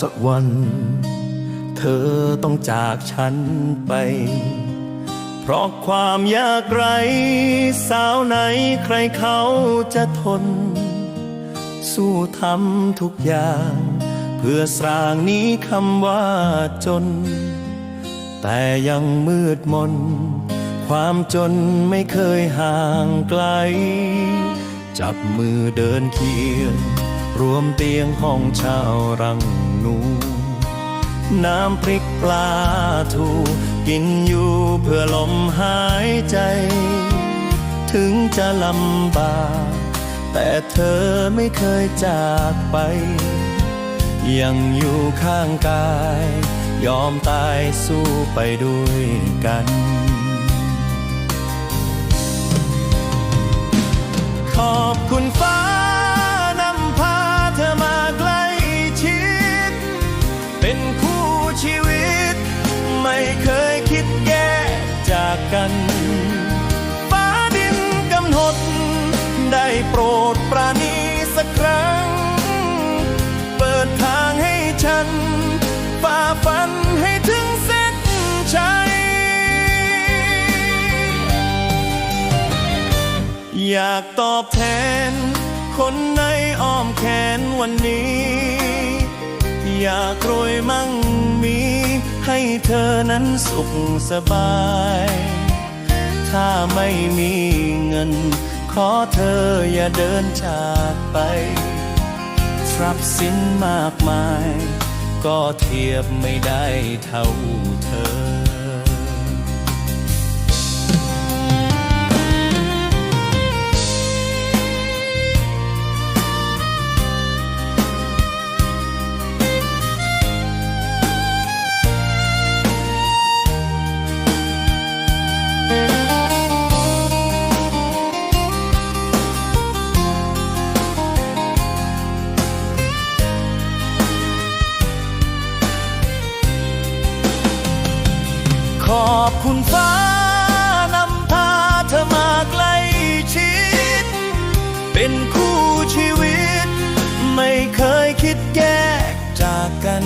สักวัน เธอต้องจากฉันไป เพราะความยากไร สาวไหนใครเขาจะทน สู้ทำทุกอย่าง เพื่อสร้างนี้คำว่าจน แต่ยังมืดมน ความจนไม่เคยห่างไกล จับมือเดินเคียง รวมเตียงห้องเช่ารังนูน้ำพริกปลาทูกินอยู่เพื่อลมหายใจ ถึงจะลำบากแต่เธอไม่เคยจากไป ยังอยู่ข้างกาย ยอมตายสู้ไปด้วยกัน ขอบคุณฟ้า ดปราณีสักครั้ง เปิดทางให้ฉันฝ่าฟันให้ถึงเส้นชัย อยากตอบแทน คนในอ้อมแขนวันนี้ อยากรวยมั่งมี ให้เธอนั้นสุขสบาย ถ้าไม่มีเงิน ขอเธออย่าเดินจากไป ทรัพย์สินมากมาย ก็เทียบไม่ได้เท่าเธอ ขอบคุณฟ้านำพาเธอมาใกล้ชิด เป็นคู่ชีวิต ไม่เคยคิดแยกจากกัน